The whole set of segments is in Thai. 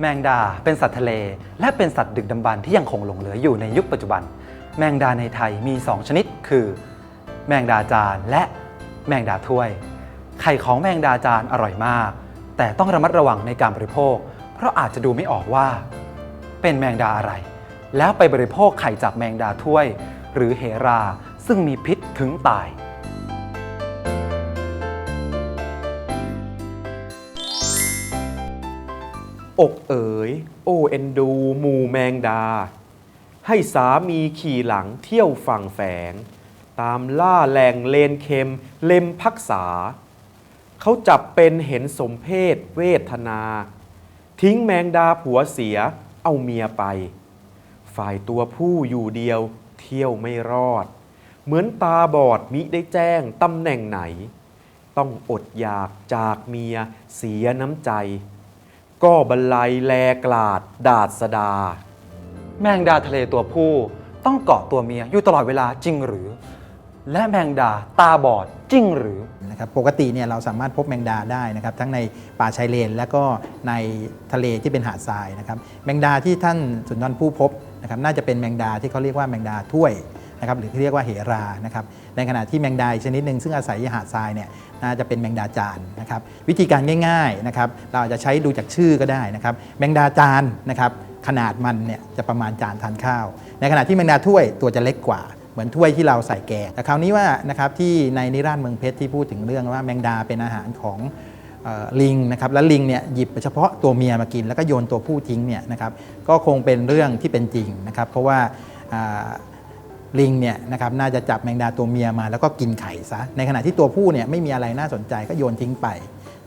แมงดาเป็นสัตว์ทะเล และเป็นสัตว์ดึกดำบรรพ์ที่ยังคงหลงเหลืออยู่ในยุคปัจจุบัน แมงดาในไทยมี 2 ชนิดคือ แมงดาจานและแมงดาถ้วย ไข่ของแมงดาจานอร่อยมาก แต่ต้องระมัดระวังในการบริโภค เพราะอาจจะดูไม่ออกว่า เป็นแมงดาอะไร แล้วไปบริโภคไข่จากแมงดาถ้วย หรือเหราซึ่งมีพิษถึงตาย อกเอ๋ย โอเอ็นดู หมูแมงดา ให้สามีขี่หลังเที่ยวฝั่งแฝง ตามล่าแหล่งเลนเค็ม เล็มพักษา เขาจับเป็นเห็นสมเพศเวทนา ทิ้งแมงดาผัวเสียเอาเมียไป ฝ่ายตัวผู้อยู่เดียวเที่ยวไม่รอด เหมือนตาบอดมิได้แจ้งตำแหน่งไหน ต้องอดอยากจากเมียเสียน้ำใจ ก็บรรลัยแลกลาด ดาดสดา แมงดาทะเลตัวผู้ต้องเกาะตัวเมียอยู่ตลอดเวลาจริงหรือ และแมงดาตาบอดจริงหรือ นะครับปกติเนี่ยเราสามารถพบแมงดาได้นะครับทั้งในป่าชายเลนและก็ในทะเลที่เป็นหาดทรายนะครับแมงดาที่ท่านสุนทรภู่พบนะครับน่าจะเป็นแมงดาที่เขาเรียกว่าแมงดาถ้วย นะครับหรือที่เรียกว่าเหรานะครับในขณะที่แมงดาชนิดหนึ่งซึ่งอาศัยหาดทรายเนี่ยน่าจะเป็นแมงดาจานนะครับวิธีการง่ายๆนะครับเราอาจจะใช้ดูจากชื่อก็ได้นะครับแมงดาจานนะครับขนาดมันเนี่ยจะประมาณจานทานข้าว ในขณะที่แมงดาถ้วยตัวจะเล็กกว่าเหมือนถ้วยที่เราใส่แกงแต่คราวนี้ว่านะครับที่ในนิราศเมืองเพชรที่พูดถึงเรื่องว่าแมงดาเป็นอาหารของลิงนะครับแล้วลิงเนี่ยหยิบเฉพาะตัวเมียมากิน แล้วก็โยนตัวผู้ทิ้งเนี่ยนะครับก็คงเป็นเรื่องที่เป็นจริงนะครับเพราะว่า ลิงเนี่ยนะครับน่าจะจับแมงดาตัวเมียมาแล้วก็กินไข่ซะในขณะที่ตัวผู้เนี่ยไม่มีอะไรน่าสนใจก็โยนทิ้งไป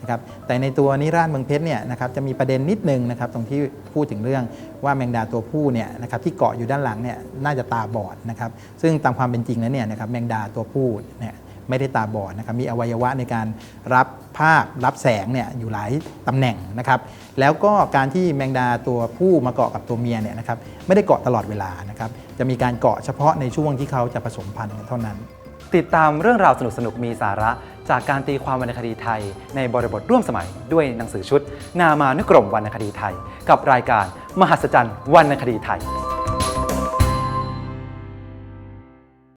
นะครับแต่ในตัวนิราศเมืองเพชรเนี่ยนะครับจะมีประเด็นนิดนึงนะครับตรงที่พูดถึงเรื่องว่าแมงดาตัวผู้เนี่ยนะครับที่เกาะอยู่ด้านหลังเนี่ยน่าจะตาบอดนะครับซึ่งตามความเป็นจริงแล้วเนี่ยนะครับแมงดาตัวผู้เนี่ย ไม่ได้ตาบอดนะครับมีอวัยวะในการรับภาพรับแสงเนี่ยอยู่หลายตำแหน่งนะครับแล้วก็การที่แมงดาตัวผู้มาเกาะกับตัวเมียเนี่ยนะครับไม่ได้เกาะตลอดเวลานะครับจะมีการเกาะเฉพาะในช่วงที่เขาจะผสมพันธุ์กันเท่านั้น ติดตามเรื่องราวสนุกๆมีสาระ จากการตีความวรรณคดีไทย ในบริบทร่วมสมัยด้วยหนังสือชุด นามานุกรมวรรณคดีไทย กับรายการ มหัศจรรย์วรรณคดีไทย